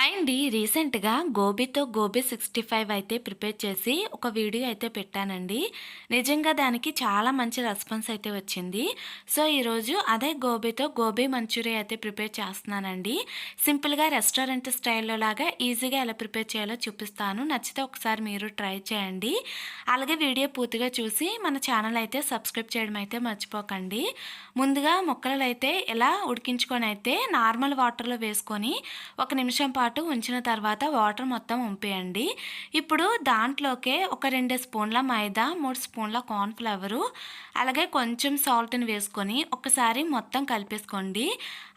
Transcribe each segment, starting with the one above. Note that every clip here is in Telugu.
హాయ్ అండి రీసెంట్గా గోబీతో గోబీ సిక్స్టీ ఫైవ్ అయితే ప్రిపేర్ చేసి ఒక వీడియో అయితే పెట్టానండి. నిజంగా దానికి చాలా మంచి రెస్పాన్స్ అయితే వచ్చింది. సో ఈరోజు అదే గోబీతో గోబీ మంచూరియా అయితే ప్రిపేర్ చేస్తున్నానండి. సింపుల్గా రెస్టారెంట్ స్టైల్లో లాగా ఈజీగా ఎలా ప్రిపేర్ చేయాలో చూపిస్తాను. నచ్చితే ఒకసారి మీరు ట్రై చేయండి. అలాగే వీడియో పూర్తిగా చూసి మన ఛానల్ అయితే సబ్స్క్రైబ్ చేయడం అయితే మర్చిపోకండి. ముందుగా ముక్కలు అయితే ఎలా ఉడికించుకొని అయితే నార్మల్ వాటర్లో వేసుకొని ఒక నిమిషం పాటు ఉంచిన తర్వాత వాటర్ మొత్తం ఉంపేయండి. ఇప్పుడు దాంట్లోకే ఒక రెండు స్పూన్ల మైదా మూడు స్పూన్ల కార్న్ఫ్లవరు అలాగే కొంచెం సాల్ట్ని వేసుకొని ఒకసారి మొత్తం కలిపేసుకోండి.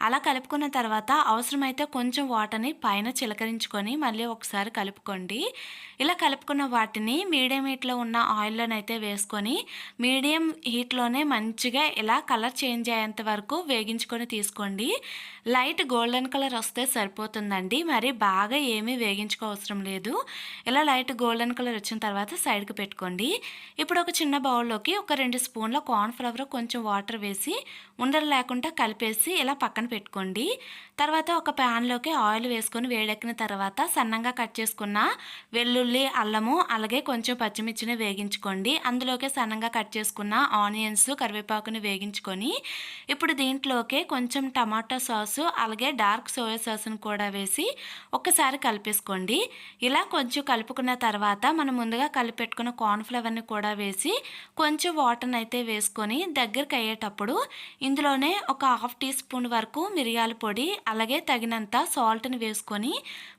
అలా కలుపుకున్న తర్వాత అవసరమైతే కొంచెం వాటర్ని పైన చిలకరించుకొని మళ్ళీ ఒకసారి కలుపుకోండి. ఇలా కలుపుకున్న వాటిని మీడియం హీట్లో ఉన్న ఆయిల్లోనైతే వేసుకొని మీడియం హీట్లోనే మంచిగా ఇలా కలర్ చేంజ్ అయ్యేంత వరకు వేగించుకొని తీసుకోండి. లైట్ గోల్డెన్ కలర్ వస్తే సరిపోతుందండి. మరి బాగా ఏమీ వేగించుకోవసరం లేదు. ఇలా లైట్ గోల్డెన్ కలర్ వచ్చిన తర్వాత సైడ్కి పెట్టుకోండి. ఇప్పుడు ఒక చిన్న బౌల్లోకి ఒక రెండు స్పూన్ల కార్న్ఫ్లవర్ కొంచెం వాటర్ వేసి ఉండలు లేకుండా కలిపేసి ఇలా పక్కన పెట్టుకోండి. తర్వాత ఒక ప్యాన్లోకి ఆయిల్ వేసుకొని వేడెక్కిన తర్వాత సన్నంగా కట్ చేసుకున్న వెల్లుల్లి అల్లము అలాగే కొంచెం పచ్చిమిర్చిని వేగించుకోండి. అందులోకి సన్నంగా కట్ చేసుకున్న ఆనియన్స్ కరివేపాకుని వేగించుకొని ఇప్పుడు దీంట్లోకి కొంచెం టమాటా సాసు అలాగే డార్క్ సోయా సాస్ని కూడా వేసి ఒక్కసారి కలిపేసుకోండి. ఇలా కొంచెం కలుపుకున్న తర్వాత మనం ముందుగా కలిపెట్టుకున్న కార్న్ఫ్లవర్ని కూడా వేసి కొంచెం వాటర్ని అయితే వేసుకొని దగ్గరికి అయ్యేటప్పుడు ఇందులోనే ఒక హాఫ్ టీ స్పూన్ వరకు మిరియాల పొడి అలాగే తగినంత సాల్ట్ని వేసుకొని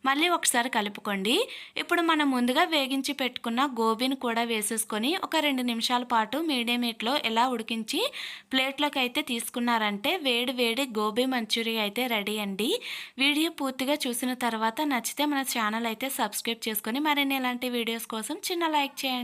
మళ్ళీ ఒకసారి కలుపుకోండి. ఇప్పుడు మనం ముందుగా వేగించి పెట్టుకున్న గోబీని కూడా వేసేసుకొని ఒక రెండు నిమిషాల పాటు మీడియం హీట్లో ఎలా ఉడికించి ప్లేట్లోకి అయితే తీసుకున్నారంటే వేడి వేడి గోబీ మంచూరియా అయితే రెడీ అండి. వీడియో పూర్తిగా చూసిన తర్వాత నచ్చితే మన ఛానల్ అయితే సబ్స్క్రైబ్ చేసుకొని మరిన్ని ఇలాంటి వీడియోస్ కోసం చిన్న లైక్ చేయండి.